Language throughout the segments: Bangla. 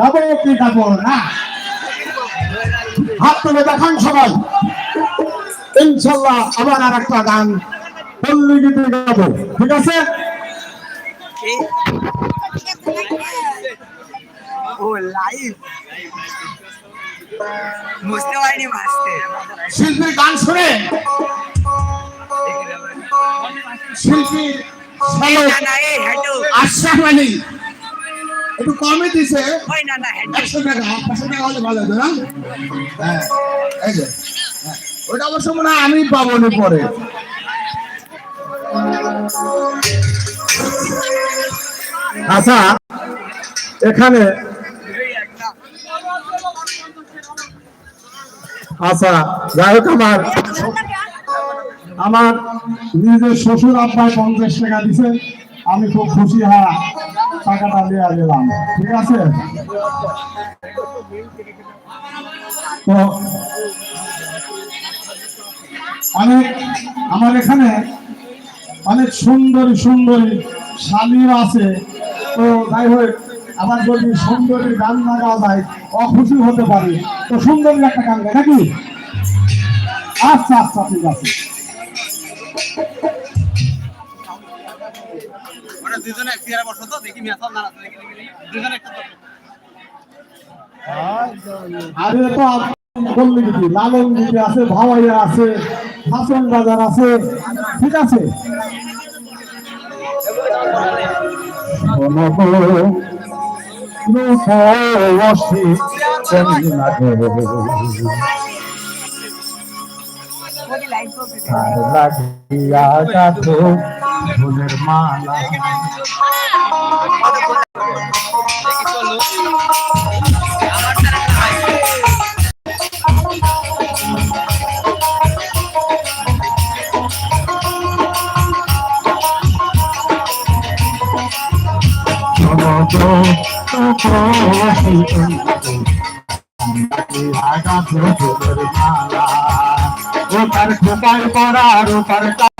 গাবো কি গাবো না? হাত তুলে দেখান সবাই। ইনশাল্লাহ আবার আর একটা গান পল্লী গীতে গাবো। ঠিক আছে? ও লাইভ। বুঝতে পারিনি মাসতে শিল্পীর গান শুনে শিল্পীর আশরাফ আলী একটু কমে দিছে। ওই না না হ্যাটু একশো টাকা পাঁচশো টাকা হলে ভালো হতো না? হ্যাঁ এই যে হ্যাঁ। ওটা অবশ্য মনে হয় আমি পাবো নি পরে। আচ্ছা এখানে আচ্ছা যাই হোক আমার আমার নিজের শ্বশুর আব্বাই পঞ্চাশ টাকা দিছে। আমি খুব খুশি হ্যাঁ টাকাটা নিয়ে গেলাম ঠিক আছে? তো অনেক আমার এখানে অনেক সুন্দরী সুন্দরী স্বামীও আছে। তো যাই হোক, আবার যদি সুন্দরী গান না গাওয়া যায় অখুশি হতে পারি। তো সুন্দরী একটা গান গায় নাকি? আচ্ছা আচ্ছা ঠিক আছে। দুজনে এক চেয়ারে বসো তো দেখি মেসাল না আছে দেখি দেখি দুজনে একটা তো। আরে তো বললি কি লালন দিদি আছে ভাওয়াইয়া আছে হাসন বাজার আছে ঠিক আছে করবে ফুলের মালা। ওটার খোপার করা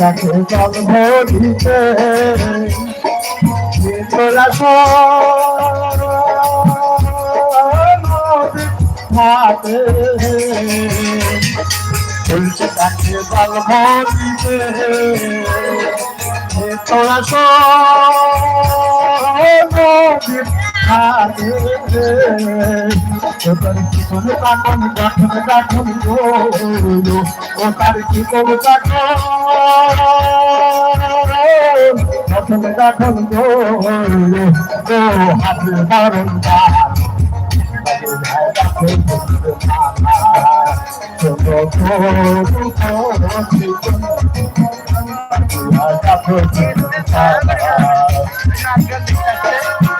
কাকে জল ভরিতে। তোলা হাতে। বলছি কাকে জল ভরিতে। তোলা হাতে ওটার কি কোনো কাকন কাকন কাকন গো ওটার কি কোনো কাকন কাকন কাকন গো ও হাতে বারণ আমরা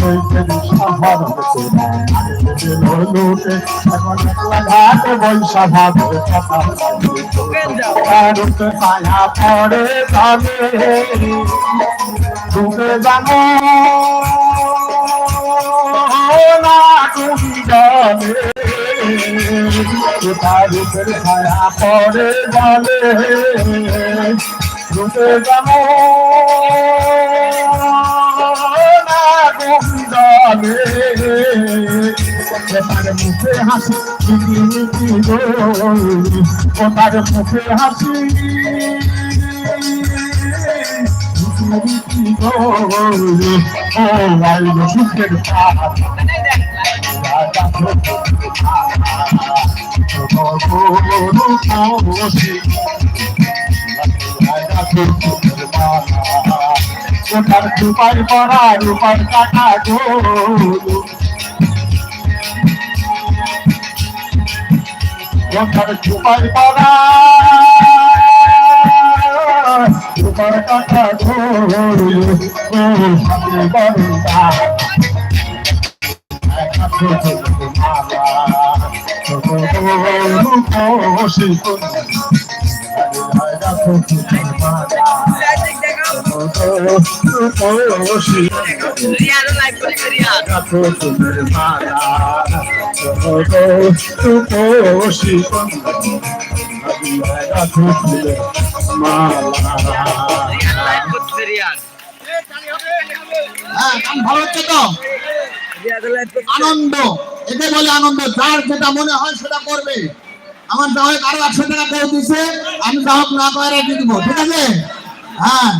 দেখছি দেখছি পায়া পড়ে তবে ডুবে যাব না তুমি জলে কোথায় রূপের ছায়া পড়ে বলে রূপে যেমন আগুন জ্বলে মুখে হাসি কোথার মুখে হাসি ও আইল সুখের পাহাড় রাজা কোথার রূপার পরা রূপার কাটা গোলু কোথার রূপার পরা রূপার কাটা বরুণা রিয়ারও লাইভ করছে রিয়ার রিয়ার লাইভ করছে রিয়ার হ্যাঁ গান ভালো আনন্দ এতে বলে আনন্দ, যার যেটা মনে হয় সেটা করবে। আমার গ্রাহক আরও একশো টাকা করে দিছে আমি গ্রাহক না করে দিব, ঠিক আছে? হ্যাঁ।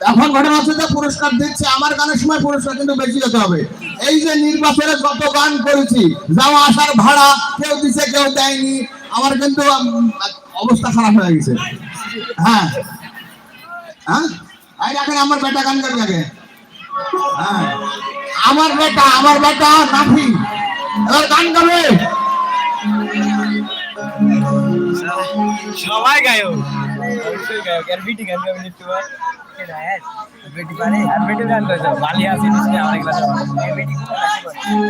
এখন ঘটনা হচ্ছে যে পুরস্কার দিচ্ছে, আমার গানের সময় পুরস্কার কিন্তু বেশি যেতে হবে। এই যে নির্বাচনে যত গান করেছি যাওয়া আসার ভাড়া কেউ দিছে, কেউ দেয়নি, আমার কিন্তু অবস্থা খারাপ হয়ে গেছে। হ্যাঁ। হ্যাঁ? এই দেখেন, আমার বেটা গান গাবি আগে হ্যাঁ। আমার বেটা আমার বেটা নাফি এবার গান গাবে। সবাই গায়ক। আর বিটি গান গাবেন একটু বেটি পারে আর বেটি গান গাইছে বালি আছে নিচে আমার ক্লাসে বেটি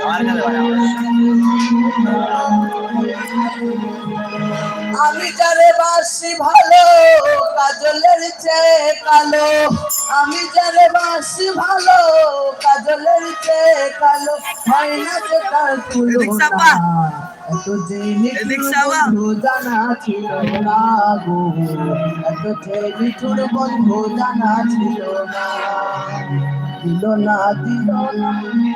আমার কাছে আমি যারে বাসি ভালো কাজলের চেয়ে কালো। আমি যারে বাসি ভালো কাজলের চেয়ে কালো। হয় না যে তার তুলনা এত চাপা। বন্ধু জানা ছিল না গো। এত যে নিঠুর বন্ধু জানা ছিল না। দিল না দিল না। আমি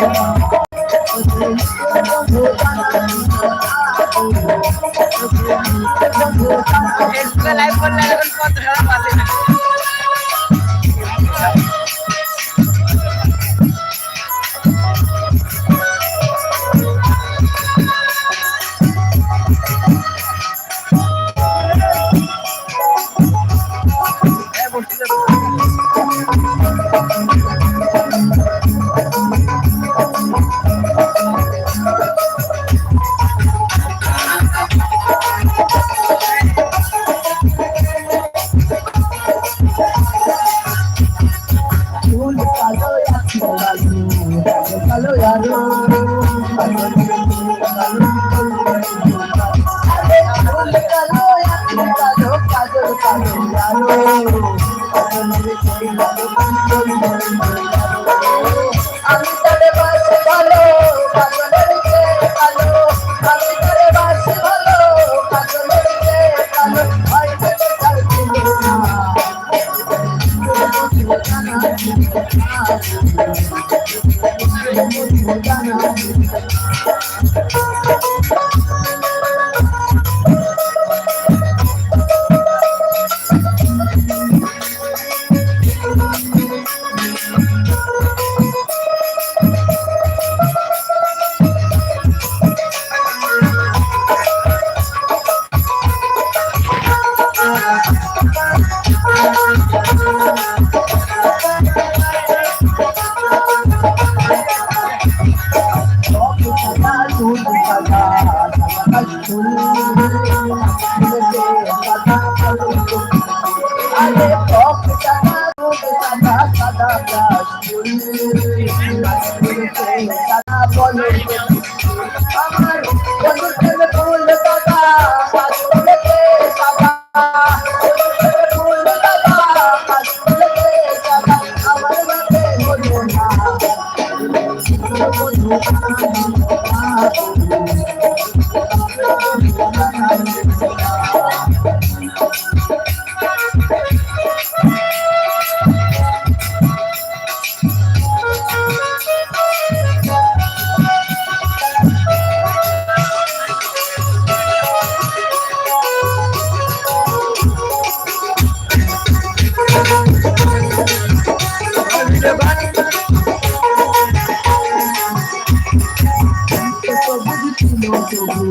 Música আমি